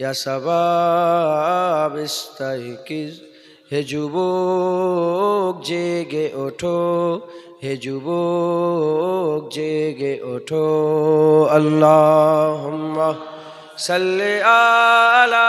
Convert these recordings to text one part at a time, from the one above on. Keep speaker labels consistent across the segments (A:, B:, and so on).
A: ইয়া সাবাব ইস্তাইকিজ হে যুবক জেগে ওঠো হে যুবক জেগে ওঠো আল্লাহ সাল্লে আলা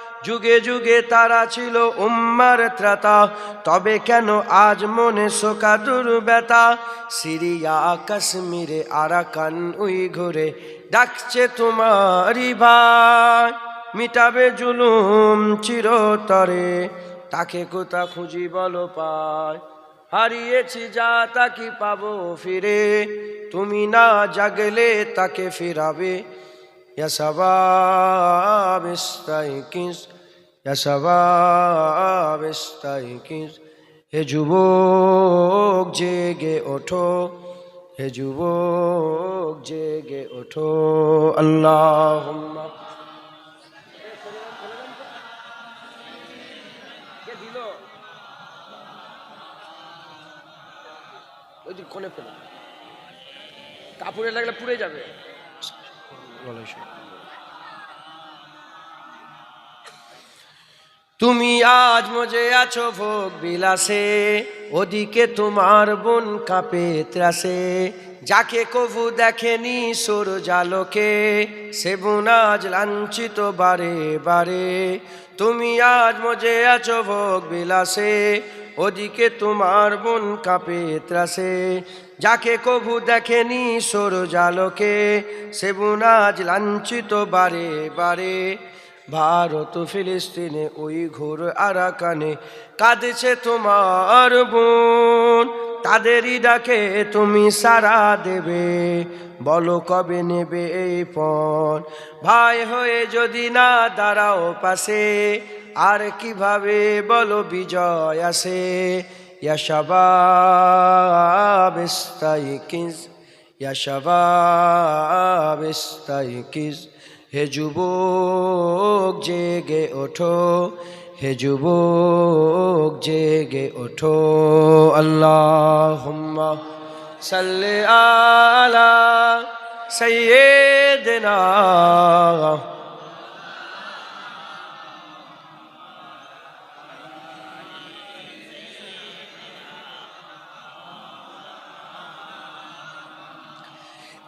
A: যুগে যুগে তারা ছিল উম্মার ত্রাতা। তবে কেন আজ মনে শোকাতুর ব্যথা? সিরিয়া, কাশ্মীরে, আরাকান উই ঘুরে ডাকছে তোমারি ভাই। মিটাবে জুলুম চিরতরে, তাকে কোথা খুঁজি বলো পায় হারিয়েছি যা তাকে পাবো ফিরে? তুমি না জাগলে তাকে ফিরাবে। يا شباب استيقظ يا شباب استيقظ হে যুবক জেগে ওঠো হে যুবক জেগে ওঠো আল্লাহ ওই দিক কোনে ফেলো কাপড়ে লাগলে পুড়ে যাবে তুমি আজ মজে আছো ভোগ বিলাসে, ওদিকে তোমার বোন কাঁপে ত্রাসে। যাকে কভু দেখেনি সোর জালকে সে বোন আজ লাঞ্ছিত বারে বারে। তুমি আজ মজে আছো ভোগ বিলাসে ওদিকে তোমার বোন কাঁপে ত্রাসে, যাকে কভু দেখেনি সোর জালকে, সে বোন আজ লাঞ্ছিত বারে বারে। ভারত ফিলিস্তিনে ওই ঘোর আরাকানে কাঁদছে তোমার বোন তাদেরই ডাকে তুমি সারা দেবে, বলো কবে নেবে এই পণ। ভাই হয়ে যদি না দাঁড়াও পাশে আর কীভাবে বলো বিজয় আসে? ইয়াশাবাব ইস্তাইকিজ ইয়াশাবাব ইস্তাইকিজ। হে যুবক, জেগে ওঠো, হে যুবক, জেগে ওঠো। আল্লাহ সাল্লে আলা সৈয়দনা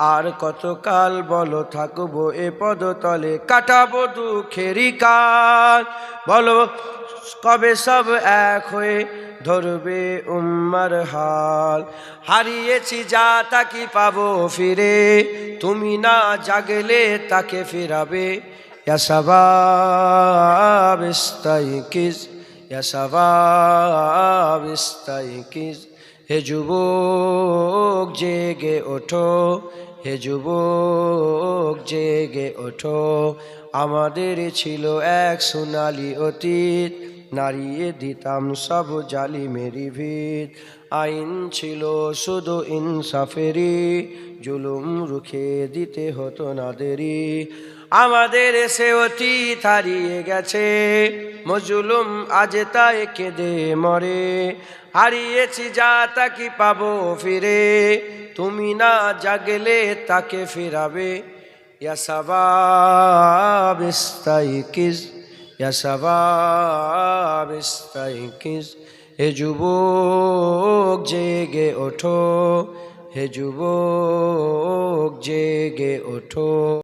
A: আর কতকাল বলো থাকব এ পদতলে? কাটাবো দুঃখেরই কাল। বলো, কবে সব এক হয়ে ধরবে উম্মার হাল? হারিয়েছি যা তাকি পাবো ফিরে? তুমি না জাগলে তাকে ফিরাবে? ইয়াসাবাব ইস্তাইকিজ ইয়াসাবাব ইস্তাইকিজ। হে যুবক জেগে ওঠো, হে যুবক জেগে ওঠো। আমাদের ছিল এক সোনালি অতীত, নাড়িয়ে দিতাম সব জালি মেরি ভিত। আইন ছিল শুধু ইনসাফেরি জুলুম রুখে দিতে হতো না দেরি আমাদের এসে অতীত হারিয়ে গেছে মজুলুম আজ তাই কেঁদে মরে। হারিয়েছি যা তাকি পাবো ফিরে? তুমি না জাগলে তাকে ফিরাবে। হে যুবক, জেগে ওঠো। হে যুবক, জেগে ওঠো।